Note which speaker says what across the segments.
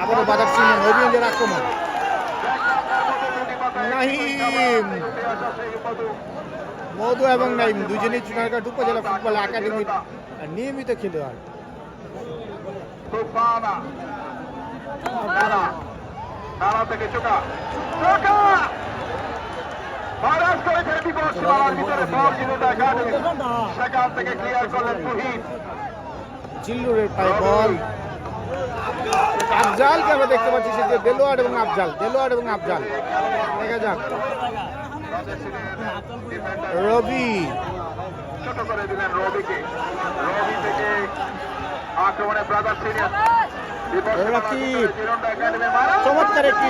Speaker 1: আবারও বাজার ছিলেন অভিয়ানদের আক্রমণ। নাহিম। মধু এবং নাইম দুজনেই চুনারঘাট উপজেলা ফুটবল একাডেমির নিয়মিত খেলোয়াড়।
Speaker 2: থেকে চোকা ভারাজ করেছেন বিপদ সীমানার ভিতরে বল জিরোটা একাডেমি সেখান থেকে ক্লিয়ার করলেন তুহিন
Speaker 1: জিল্লুরের পায়ে বল। আফজালকে আমরা দেখতে পাচ্ছি সেদিকে দেলোয়ার এবং আফজাল দেলোয়ার এবং আফজাল। দেখা যাক। রবি।
Speaker 2: ছোট করে দিলেন রবিকে। রবি থেকে আক্রমণে ব্রাদার সিনিয়র।
Speaker 1: চমৎকার একটি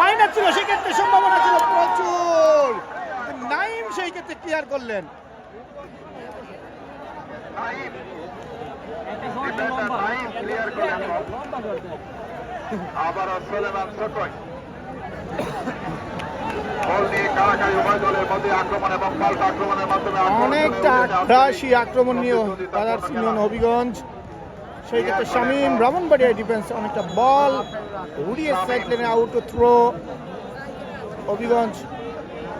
Speaker 1: মাইনাস ছিল সেক্ষেত্রে সম্ভাবনা ছিল প্রচুর। সেই ক্লিয়ার করলেন।
Speaker 2: সোলেমান ছোটই আক্রমণ
Speaker 1: অনেকটা আগ্রাসী আক্রমণীয় বাজার হবিগঞ্জ। সেই ক্ষেত্রে শামীম ব্রাহ্মণবাড়িয়া ডিফেন্স অনেকটা বল। উড়িয়ে সাইড লেনে আউট থ্রো হবিগঞ্জ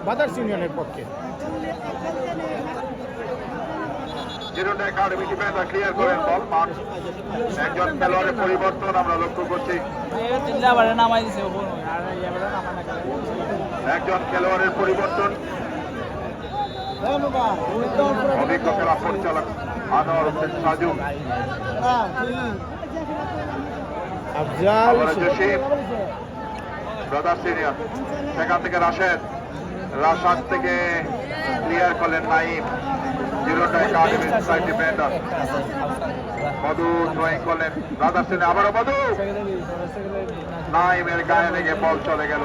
Speaker 1: বাজার ইউনিয়নের পক্ষে।
Speaker 2: জিরোটা একাডেমি ডিফেন্ডার ক্লিয়ার করেন বল মাঠ। একজন খেলোয়াড়ের পরিবর্তন আমরা লক্ষ্য করছি। একজন খেলোয়াড়ের পরিবর্তন। অভিজ্ঞ খেলা পরিচালক আনোয়ার হোসেন সাজু।
Speaker 1: আফজাল
Speaker 2: জসিম ব্রাদার সিনিয়র সেখান থেকে রাশেদ। রাশাদ থেকে ক্লিয়ার করলেন Naim. জিরোটা academy side defender Madhu drawing করলেন। রাধা সেন আবারও মধু। নাইমের গায়ে লেগে বল চলে গেল।